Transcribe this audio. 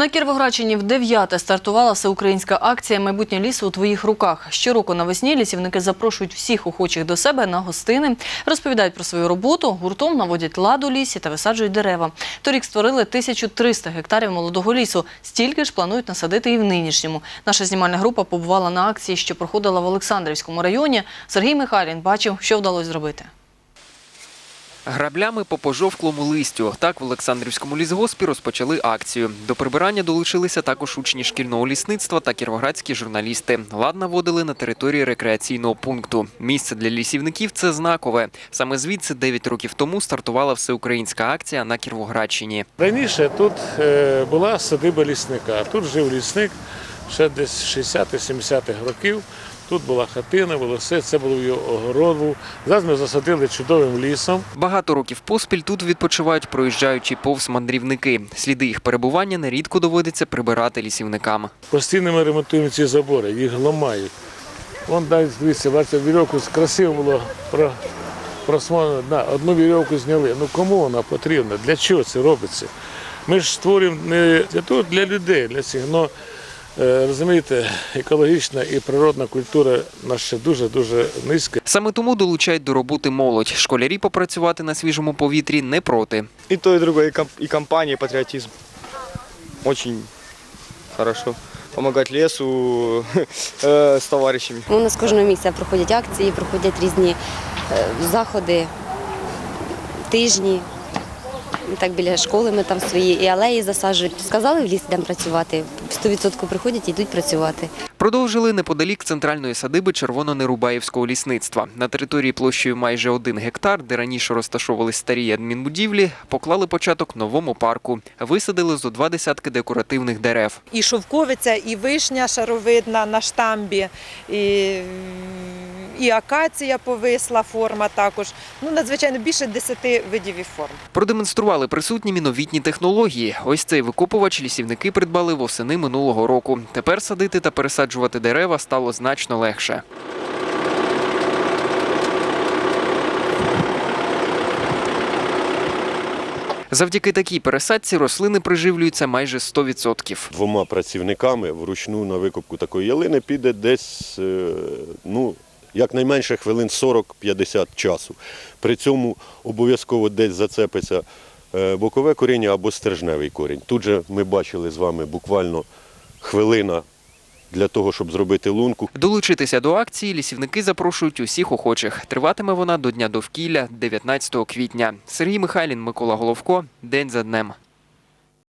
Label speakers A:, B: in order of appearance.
A: На Кіровоградщині в дев'яте стартувала всеукраїнська акція Майбутнє лісу у твоїх руках. Щороку навесні лісівники запрошують всіх охочих до себе на гостини, розповідають про свою роботу, гуртом наводять ладу лісі та висаджують дерева. Торік створили 1300 гектарів молодого лісу. Стільки ж планують насадити і в нинішньому. Наша знімальна група побувала на акції, що проходила в Олександрівському районі. Сергій Михайлін бачив, що вдалося зробити.
B: Граблями по пожовклому листю. Так в Олександрівському лісгоспі розпочали акцію. До прибирання долучилися також учні шкільного лісництва та кіровоградські журналісти. Лад наводили на території рекреаційного пункту. Місце для лісівників це знакове. Саме звідси 9 років тому стартувала всеукраїнська акція на Кіровоградщині.
C: Раніше тут е, була садиба лісника. Тут жив лісник ще десь 60-70-х років. Тут була хатина, було все, це було його огород. був. Зараз ми засадили чудовим лісом.
B: Багато років поспіль тут відпочивають проїжджаючі повз мандрівники. Сліди їх перебування нерідко доводиться прибирати лісівникам.
C: Постійно ми ремонтуємо ці забори, їх ламають. Вон навіть дивіться, бачите, вірьовку красиво було про, просмолено. Одну вірьовку зняли. Ну кому вона потрібна? Для чого це робиться? Ми ж створюємо не для того, для людей, для всіх. Но, розумієте, екологічна і природна культура наша ще дуже-дуже низька.
B: Саме тому долучають до роботи молодь. Школярі попрацювати на свіжому повітрі не проти.
D: И то, и другое, и, комп- и компания, и патриотизм. Очень хорошо. Помогать лесу э, с.
E: У нас кожного місяця проходять акції, проходять різні е, заходи, тижні. Так біля школи ми там свої і алеї засаджують. Сказали в ліс йдемо працювати. 100% приходять і йдуть працювати.
B: Продовжили неподалік центральної садиби Червоно-Нерубаївського лісництва. На території площею майже один гектар, де раніше розташовувались старі адмінбудівлі, поклали початок новому парку. Висадили зо два десятки декоративних дерев.
F: і шовковиця, і вишня шаровидна на штамбі, і, і акація повисла форма також. Ну, надзвичайно більше 10 видів і форм.
B: Продемонстрували присутнім і новітні технології. Ось цей викопувач лісівники придбали восени минулого року. Тепер садити та пересаджувати дерева стало значно легше. Завдяки такій пересадці рослини приживлюються майже 100%.
G: двома працівниками вручну на викопку такої ялини піде десь е, ну, якнайменше хвилин 40-50 часу. При цьому обов'язково десь зацепиться е, бокове коріння або стержневий корінь. Тут же ми бачили з вами буквально хвилина для того, щоб зробити лунку.
B: Долучитися до акції лісівники запрошують усіх охочих. Триватиме вона до Дня довкілля 19 квітня. Сергій Михайлін, Микола Головко. День за днем.